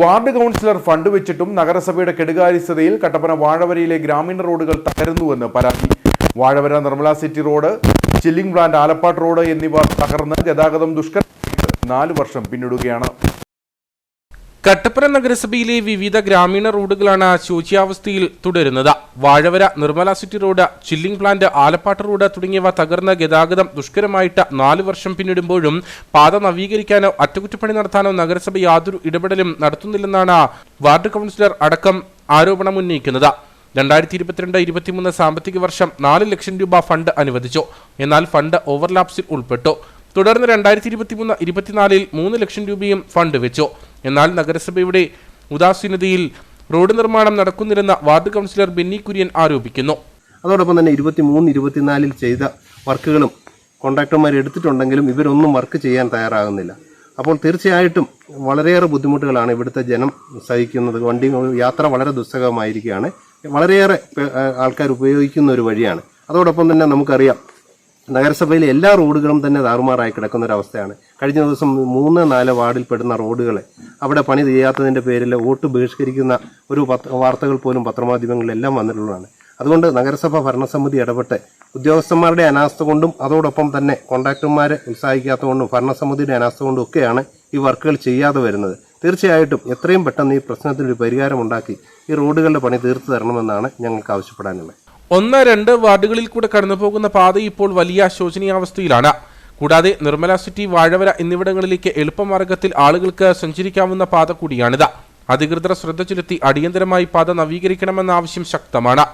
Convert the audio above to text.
Ward councillor fund വെച്ചിട്ടും നഗരസഭയുടെ കെടുകാര്യസ്ഥതയിൽ കട്ടപ്പന വാഴവരയിലെ ഗ്രാമീണ റോഡുകൾ തകരുന്നുവെന്ന് പരാതി. Vazhavara Nirmala city road chilling plant Alappad road എന്നിവ തകർന്ന് ഗതാഗതം ദുഷ്കരമായിട്ട് നാല് വർഷം പിന്നിടുകയാണ്. കട്ടപ്പന നഗരസഭയിലെ വിവിധ ഗ്രാമീണ റോഡുകളാണ് ശോച്യാവസ്ഥയിൽ തുടരുന്നത്. Vazhavara Nirmala city road chilling plant Alappad road തുടങ്ങിയവ തകർന്ന ഗതാഗതം ദുഷ്കരമായിട്ട് നാലു വർഷം പിന്നിടുമ്പോഴും പാത നവീകരിക്കാനോ അറ്റകുറ്റപ്പണി നടത്താനോ നഗരസഭ യാതൊരു ഇടപെടലും നടത്തുന്നില്ലെന്നാണ് വാർഡ് കൗൺസിലർ അടക്കം ആരോപണം ഉന്നയിക്കുന്നത്. രണ്ടായിരത്തി ഇരുപത്തിരണ്ട് ഇരുപത്തിമൂന്ന് സാമ്പത്തിക വർഷം നാല് ലക്ഷം രൂപ ഫണ്ട് അനുവദിച്ചു. എന്നാൽ ഫണ്ട് ഓവർലാപ്സിൽ ഉൾപ്പെട്ടു. തുടർന്ന് രണ്ടായിരത്തി ഇരുപത്തിമൂന്ന് ഇരുപത്തിനാലിൽ മൂന്ന് ലക്ഷം രൂപയും ഫണ്ട് വെച്ചു. എന്നാൽ നഗരസഭയുടെ ഉദാസീനതയിൽ റോഡ് നിർമ്മാണം നടക്കുന്നില്ലെന്ന് വാർഡ് കൗൺസിലർ ബെന്നി കുര്യൻ ആരോപിക്കുന്നു. അതോടൊപ്പം തന്നെ ഇരുപത്തി മൂന്ന് ഇരുപത്തിനാലിൽ ചെയ്ത വർക്കുകളും കോൺട്രാക്ടർമാർ എടുത്തിട്ടുണ്ടെങ്കിലും ഇവരൊന്നും വർക്ക് ചെയ്യാൻ തയ്യാറാകുന്നില്ല. അപ്പോൾ തീർച്ചയായിട്ടും വളരെയേറെ ബുദ്ധിമുട്ടുകളാണ് ഇവിടുത്തെ ജനം സഹിക്കുന്നത്. വണ്ടി യാത്ര വളരെ ദുസ്സഹമായിരിക്കുകയാണ്. വളരെയേറെ ആൾക്കാർ ഉപയോഗിക്കുന്ന ഒരു വഴിയാണ്. അതോടൊപ്പം തന്നെ നമുക്കറിയാം നഗരസഭയിലെ എല്ലാ റോഡുകളും തന്നെ താറുമാറായി കിടക്കുന്ന ഒരു അവസ്ഥയാണ് കഴിഞ്ഞ ദിവസം മൂന്ന് നാല് വാർഡിൽ പെടുന്ന റോഡുകളെ അവിടെ പണി ചെയ്യാത്തതിന്റെ പേരിൽ വോട്ട് ബഹിഷ്കരിക്കുന്ന ഒരു വാർത്തകൾ പോലും പത്രമാധ്യമങ്ങളിലെല്ലാം വന്നിട്ടുള്ളതാണ്. അതുകൊണ്ട് നഗരസഭ ഭരണസമിതി ഇടപെട്ട് ഉദ്യോഗസ്ഥന്മാരുടെ അനാസ്ഥ കൊണ്ടും അതോടൊപ്പം തന്നെ കോൺട്രാക്ടർമാരെ ഉത്സാഹിക്കാത്തതുകൊണ്ടും ഭരണസമിതിയുടെ അനാസ്ഥ കൊണ്ടും ഒക്കെയാണ് ഈ വർക്കുകൾ ചെയ്യാതെ വരുന്നത്. തീർച്ചയായിട്ടും എത്രയും പെട്ടെന്ന് ഈ പ്രശ്നത്തിനൊരു പരിഹാരമുണ്ടാക്കി ഈ റോഡുകളുടെ പണി തീർത്തു തരണമെന്നാണ് ഞങ്ങൾക്ക് ആവശ്യപ്പെടാനുള്ളത്. ഒന്ന് രണ്ട് വാർഡുകളിൽ കൂടെ കടന്നു പോകുന്ന പാത ഇപ്പോൾ വലിയ ശോചനീയാവസ്ഥയിലാണ്. കൂടാതെ നിർമ്മല സിറ്റി വാഴവര എന്നിവിടങ്ങളിലേക്ക് എളുപ്പമാർഗത്തിൽ ആളുകൾക്ക് സഞ്ചരിക്കാവുന്ന പാത കൂടിയാണിത്. അധികൃതർ ശ്രദ്ധ ചെലുത്തി അടിയന്തരമായി പാത നവീകരിക്കണമെന്ന ആവശ്യം ശക്തമാണ്.